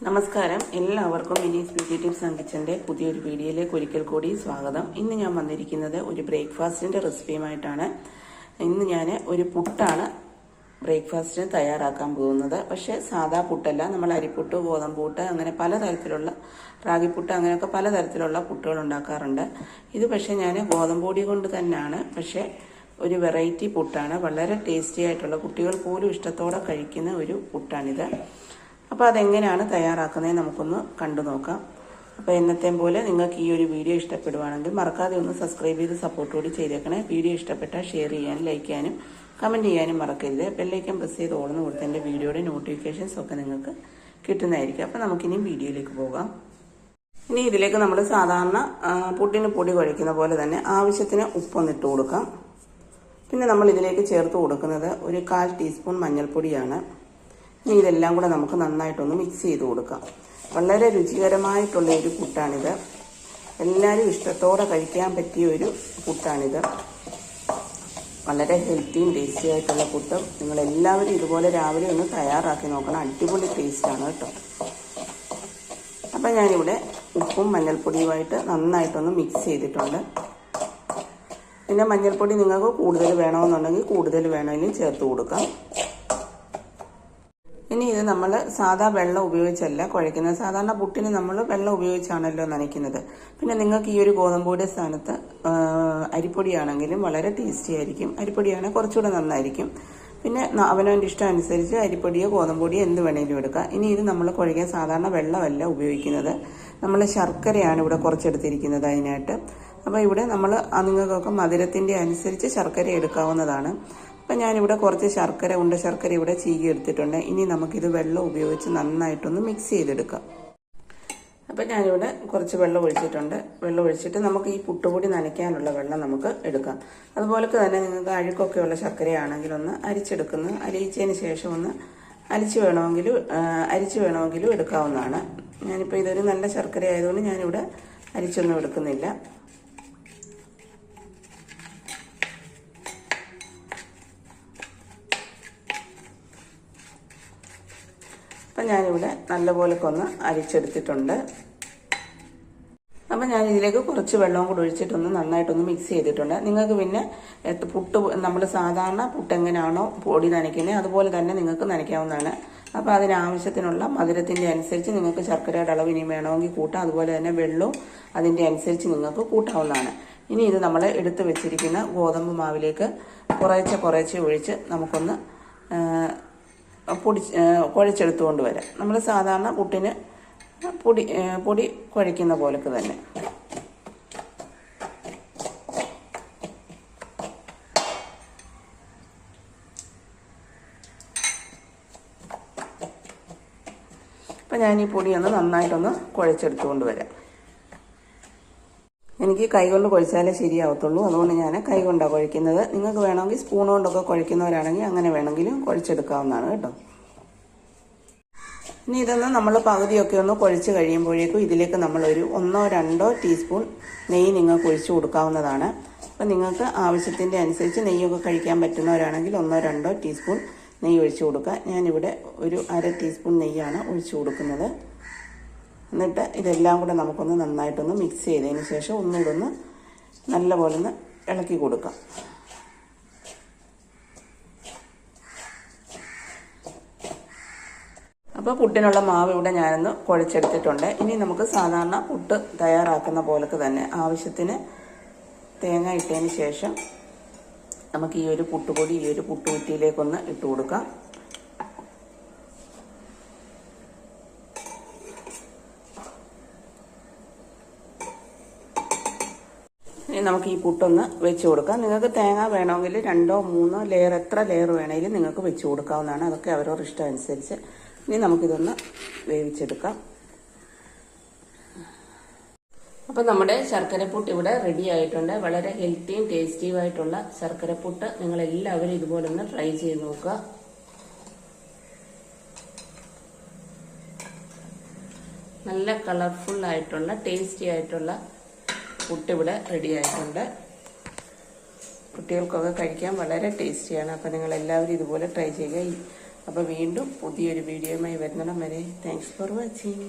നമസ്കാരം. എല്ലാവർക്കും മിനീസ് beauty tips പുതിയൊരു വീഡിയോയിലേക്ക് ഒരിക്കൽ കൂടി സ്വാഗതം. ഇന്ന് ഞാൻ വന്നിരിക്കുന്നത് ഒരു ബ്രേക്ക്ഫാസ്റ്റിന്റെ റെസിപ്പിയുമായിട്ടാണ്. ഇന്ന് ഞാൻ ഒരു പുട്ടാണ് ബ്രേക്ക്ഫാസ്റ്റിന് തയ്യാറാക്കാൻ പോകുന്നത്. പക്ഷേ സാധാ പുട്ടല്ല. നമ്മൾ അരിപ്പുട്ട് പുട്ട്, അങ്ങനെ പലതരത്തിലുള്ള റാഗിപ്പുട്ട് അങ്ങനെയൊക്കെ പലതരത്തിലുള്ള പുട്ടുകൾ ഉണ്ടാക്കാറുണ്ട്. ഇത് പക്ഷേ ഞാൻ ഗോതമ്പൊടി കൊണ്ട് തന്നെയാണ്. പക്ഷേ ഒരു വെറൈറ്റി പുട്ടാണ്. വളരെ ടേസ്റ്റി ആയിട്ടുള്ള കുട്ടികൾ പോലും ഇഷ്ടത്തോടെ കഴിക്കുന്ന ഒരു പുട്ടാണിത്. അപ്പോൾ അതെങ്ങനെയാണ് തയ്യാറാക്കുന്നത് നമുക്കൊന്ന് കണ്ടു നോക്കാം. അപ്പോൾ എന്നത്തെ പോലെ നിങ്ങൾക്ക് ഈ ഒരു വീഡിയോ ഇഷ്ടപ്പെടുവാണെങ്കിൽ മറക്കാതെ ഒന്ന് സബ്സ്ക്രൈബ് ചെയ്ത് സപ്പോർട്ട് കൂടി ചെയ്തേക്കണേ. വീഡിയോ ഇഷ്ടപ്പെട്ടാൽ ഷെയർ ചെയ്യാനും ലൈക്ക് ചെയ്യാനും കമന്റ് ചെയ്യാനും മറക്കരുത്. ബെല്ലൈക്കൻ പ്രസ് ചെയ്ത് ഓടുന്ന കൊടുത്ത് എന്റെ വീഡിയോയുടെ നോട്ടിഫിക്കേഷൻസ് ഒക്കെ നിങ്ങൾക്ക് കിട്ടുന്നതായിരിക്കും. അപ്പോൾ നമുക്കിനി വീഡിയോയിലേക്ക് പോകാം. ഇനി ഇതിലേക്ക് നമ്മൾ സാധാരണ പുട്ടിന് പൊടി കുഴയ്ക്കുന്ന പോലെ തന്നെ ആവശ്യത്തിന് ഉപ്പൊന്നിട്ട് കൊടുക്കാം. പിന്നെ നമ്മൾ ഇതിലേക്ക് ചേർത്ത് കൊടുക്കുന്നത് ഒരു കാൽ ടീസ്പൂൺ മഞ്ഞൾപ്പൊടിയാണ്. ഇനി ഇതെല്ലാം കൂടെ നമുക്ക് നന്നായിട്ടൊന്ന് മിക്സ് ചെയ്ത് കൊടുക്കാം. വളരെ രുചികരമായിട്ടുള്ള ഒരു പുട്ടാണിത് എല്ലാവരും ഇഷ്ടത്തോടെ കഴിക്കാൻ പറ്റിയ ഒരു പുട്ടാണിത് വളരെ ഹെൽത്തിയും ടേസ്റ്റി ആയിട്ടുള്ള പുട്ടും നിങ്ങൾ എല്ലാവരും ഇതുപോലെ രാവിലെ ഒന്ന് തയ്യാറാക്കി നോക്കണം. അടിപൊളി ടേസ്റ്റാണ് കേട്ടോ. അപ്പം ഞാനിവിടെ ഉപ്പും മഞ്ഞൾപ്പൊടിയുമായിട്ട് നന്നായിട്ടൊന്ന് മിക്സ് ചെയ്തിട്ടുണ്ട്. പിന്നെ മഞ്ഞൾപ്പൊടി നിങ്ങൾക്ക് കൂടുതൽ വേണമെന്നുണ്ടെങ്കിൽ കൂടുതൽ വേണമെങ്കിലും ചേർത്ത് കൊടുക്കാം. ഇനി ഇത് നമ്മൾ സാധാ വെള്ളം ഉപയോഗിച്ചല്ല കുഴയ്ക്കുന്നത് സാധാരണ പുട്ടിന് നമ്മൾ വെള്ളം ഉപയോഗിച്ചാണല്ലോ നനയ്ക്കുന്നത്. പിന്നെ നിങ്ങൾക്ക് ഈ ഒരു ഗോതമ്പൂടെ സ്ഥാനത്ത് അരിപ്പൊടിയാണെങ്കിലും വളരെ ടേസ്റ്റി ആയിരിക്കും. അരിപ്പൊടിയാണെങ്കിൽ കുറച്ചുകൂടെ നന്നായിരിക്കും. പിന്നെ അവനവന്റെ ഇഷ്ടം അനുസരിച്ച് അരിപ്പൊടിയോ ഗോതമ്പൊടിയോ എന്ത് വേണേലും എടുക്കാം. ഇനി ഇത് നമ്മൾ കുഴയ്ക്കാൻ സാധാരണ വെള്ളമല്ല ഉപയോഗിക്കുന്നത്. നമ്മൾ ശർക്കരയാണ് ഇവിടെ കുറച്ചെടുത്തിരിക്കുന്നത് അതിനായിട്ട്. അപ്പോൾ ഇവിടെ നമ്മൾ നിങ്ങൾക്കൊക്കെ മധുരത്തിന്റെ അനുസരിച്ച് ശർക്കര എടുക്കാവുന്നതാണ്. അപ്പം ഞാനിവിടെ കുറച്ച് ശർക്കര ഉണ്ട്. ശർക്കര ഇവിടെ ചീകി എടുത്തിട്ടുണ്ട്. ഇനി നമുക്കിത് വെള്ളം ഉപയോഗിച്ച് നന്നായിട്ടൊന്ന് മിക്സ് ചെയ്തെടുക്കാം. അപ്പം ഞാനിവിടെ കുറച്ച് വെള്ളം ഒഴിച്ചിട്ടുണ്ട്. വെള്ളം ഒഴിച്ചിട്ട് നമുക്ക് ഈ പുട്ടുപൊടി നനയ്ക്കാനുള്ള വെള്ളം നമുക്ക് എടുക്കാം. അതുപോലെ തന്നെ നിങ്ങൾക്ക് അഴുക്കൊക്കെയുള്ള ശർക്കരയാണെങ്കിൽ ഒന്ന് അരിച്ചെടുക്കുന്നു അരിയിച്ചതിന് ശേഷം ഒന്ന് അരിച്ച് വേണമെങ്കിലും അരിച്ച് വേണമെങ്കിലും എടുക്കാവുന്നതാണ്. ഞാനിപ്പോൾ ഇതൊരു നല്ല ശർക്കര ആയതുകൊണ്ട് ഞാനിവിടെ അരിച്ചൊന്നും എടുക്കുന്നില്ല. അപ്പം ഞാനിവിടെ നല്ലപോലെ ഒന്ന് അരിച്ചെടുത്തിട്ടുണ്ട്. അപ്പം ഞാൻ ഇതിലേക്ക് കുറച്ച് വെള്ളവും കൂടി ഒഴിച്ചിട്ടൊന്ന് നന്നായിട്ടൊന്ന് മിക്സ് ചെയ്തിട്ടുണ്ട്. നിങ്ങൾക്ക് പിന്നെ പുട്ട് നമ്മൾ സാധാരണ പുട്ട് എങ്ങനെയാണോ പൊടി നനയ്ക്കുന്നത് അതുപോലെ തന്നെ നിങ്ങൾക്ക് നനയ്ക്കാവുന്നതാണ്. അപ്പോൾ അതിനാവശ്യത്തിനുള്ള മധുരത്തിന്റെ അനുസരിച്ച് നിങ്ങൾക്ക് ശർക്കരയുടെ അളവ് ഇനി വേണമെങ്കിൽ കൂട്ടാം. അതുപോലെ തന്നെ വെള്ളവും അതിന്റെ അനുസരിച്ച് നിങ്ങൾക്ക് കൂട്ടാവുന്നതാണ്. ഇനി ഇത് നമ്മൾ എടുത്ത് വെച്ചിരിക്കുന്ന ഗോതമ്പ് മാവിലേക്ക് കുറേശ്ശെ കുറേശ്ശെ ഒഴിച്ച് നമുക്കൊന്ന് പൊടി കുഴച്ചെടുത്തുകൊണ്ട് വരാം. നമ്മൾ സാധാരണ പുട്ടിന് പൊടി പൊടി കുഴയ്ക്കുന്ന പോലൊക്കെ തന്നെ. അപ്പം ഞാൻ ഈ പൊടിയൊന്ന് നന്നായിട്ടൊന്ന് കുഴച്ചെടുത്തുകൊണ്ട് വരാം. എനിക്ക് കൈകൊണ്ട് കുഴച്ചാലേ ശരിയാവത്തുള്ളൂ. അതുകൊണ്ട് ഞാൻ കൈ കൊണ്ടാണ് കുഴയ്ക്കുന്നത് നിങ്ങൾക്ക് വേണമെങ്കിൽ സ്പൂൺ കൊണ്ടൊക്കെ കുഴിക്കുന്നവരാണെങ്കിൽ അങ്ങനെ വേണമെങ്കിലും കുഴച്ചെടുക്കാവുന്നതാണ് കേട്ടോ. ഇനി ഇതൊന്ന് നമ്മൾ പകുതിയൊക്കെ ഒന്ന് കുഴച്ച് കഴിയുമ്പോഴേക്കും ഇതിലേക്ക് നമ്മളൊരു ഒന്നോ രണ്ടോ ടീസ്പൂൺ നെയ്യ് നിങ്ങൾക്ക് ഒഴിച്ചു കൊടുക്കാവുന്നതാണ്. അപ്പം നിങ്ങൾക്ക് ആവശ്യത്തിന്റെ അനുസരിച്ച് നെയ്യൊക്കെ കഴിക്കാൻ പറ്റുന്നവരാണെങ്കിൽ ഒന്നോ രണ്ടോ ടീസ്പൂൺ നെയ്യ് ഒഴിച്ചു കൊടുക്കുക. ഞാനിവിടെ ഒരു അര ടീസ്പൂൺ നെയ്യാണ് ഒഴിച്ചു കൊടുക്കുന്നത്. എന്നിട്ട് ഇതെല്ലാം കൂടെ നമുക്കൊന്ന് നന്നായിട്ടൊന്ന് മിക്സ് ചെയ്തതിന് ശേഷം ഒന്നുകൂടെ ഒന്ന് നല്ലപോലെ ഒന്ന് ഇളക്കി കൊടുക്കാം. അപ്പോൾ പുട്ടിനുള്ള മാവ് ഇവിടെ ഞാനൊന്ന് കുഴച്ചെടുത്തിട്ടുണ്ട്. ഇനി നമുക്ക് സാധാരണ പുട്ട് തയ്യാറാക്കുന്ന പോലൊക്കെ തന്നെ ആവശ്യത്തിന് തേങ്ങ ഇട്ടതിന് ശേഷം നമുക്ക് ഈ ഒരു പുട്ടുപൊടി ഈ ഒരു പുട്ടുകുറ്റിയിലേക്കൊന്ന് ഇട്ട് കൊടുക്കാം നമുക്ക് ഈ പുട്ടൊന്ന് വെച്ച് കൊടുക്കാം. നിങ്ങൾക്ക് തേങ്ങ വേണമെങ്കിൽ രണ്ടോ മൂന്നോ ലെയർ എത്ര ലെയർ വേണമെങ്കിലും നിങ്ങൾക്ക് വെച്ച് കൊടുക്കാവുന്നതാണ്. അതൊക്കെ അവരവരുടെ ഇഷ്ടം അനുസരിച്ച് ഇനി നമുക്കിതൊന്ന് വേവിച്ചെടുക്കാം. അപ്പം നമ്മുടെ ശർക്കരപ്പുട്ട് ഇവിടെ റെഡി ആയിട്ടുണ്ട്. വളരെ ഹെൽത്തിയും ടേസ്റ്റിയും ആയിട്ടുള്ള ശർക്കരപ്പുട്ട് നിങ്ങൾ എല്ലാവരും ഇതുപോലെ ഒന്ന് ട്രൈ ചെയ്ത് നോക്കുക. നല്ല കളർഫുൾ ആയിട്ടുള്ള ടേസ്റ്റി ആയിട്ടുള്ള പുട്ട് ഇവിടെ റെഡി ആയിട്ടുണ്ട്. കുട്ടികൾക്കൊക്കെ കഴിക്കാൻ വളരെ ടേസ്റ്റിയാണ്. അപ്പോൾ നിങ്ങൾ എല്ലാവരും ഇതുപോലെ ട്രൈ ചെയ്യുക. അപ്പോൾ വീണ്ടും പുതിയൊരു വീഡിയോയുമായി വരുന്നിടം വരെ താങ്ക്സ് ഫോർ വാച്ചിങ്